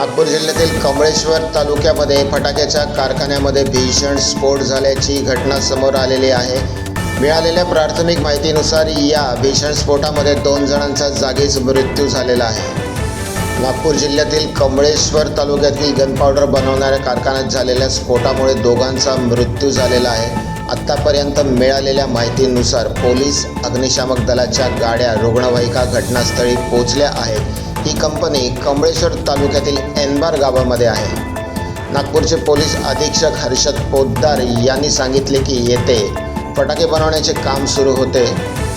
नागपूर जिल्ह्यातील कमळेश्वर तालुक्यामध्ये फटाक्याच्या कारखान्यामध्ये भीषण स्फोट झाल्याची घटना समोर आलेली आहे. मिळालेल्या प्राथमिक माहितीनुसार या भीषण स्फोटामध्ये दोन जणांचा जागीच मृत्यू झालेला आहे. नागपूर जिल्ह्यातील कमळेश्वर तालुक्यातील गन पावडर बनवणाऱ्या कारखान्यात झालेल्या स्फोटामुळे दोघांचा मृत्यू झालेला आहे. आत्तापर्यंत मिळालेल्या माहितीनुसार पोलीस अग्निशामक दलाच्या गाड्या रुग्णवाहिका घटनास्थळी पोहोचल्या आहेत. ही कंपनी कमळेश्वर तालुक्यातील एनबार गावामध्ये आहे. नागपूरचे पोलीस अधीक्षक हर्षद पोद्दार यांनी सांगितले की येथे फटाके बनवण्याचे काम सुरू होते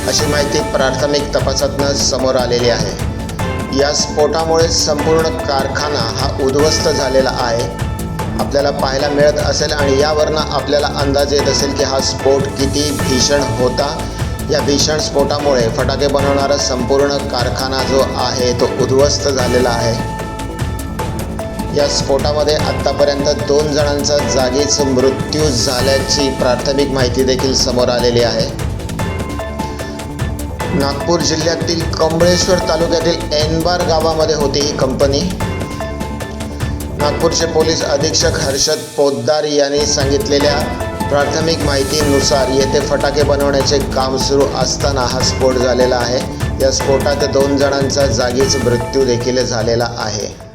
अशी माहिती प्राथमिक तपासातनं समोर आलेली आहे. या स्फोटामुळे संपूर्ण कारखाना हा उद्ध्वस्त झालेला आहे. आपल्याला पाहायला मिळत असेल आणि यावरनं आपल्याला अंदाज येत असेल की हा स्फोट किती भीषण होता या भीषण स्फोटामुळे फटाके बनवणारा संपूर्ण कारखाना जो आहे तो उद्ध्वस्त झालेला आहे. या स्फोटामध्ये आत्तापर्यंत दोन जणांचा जागीच मृत्यू झाल्याची प्राथमिक माहिती देखील समोर आलेली आहे. नागपूर जिल्ह्यातील कमळेश्वर तालुक्यातील एनबार गावामध्ये होती ही कंपनी. नागपूरचे पोलीस अधीक्षक हर्षद पोद्दार यांनी सांगितलेल्या प्राथमिक माहितीनुसार येथे फटाके बनवण्याचे काम सुरू असताना हा स्फोट झालेला आहे. या स्फोटात दोन जणांचा जागीच मृत्यू देखील झालेला आहे.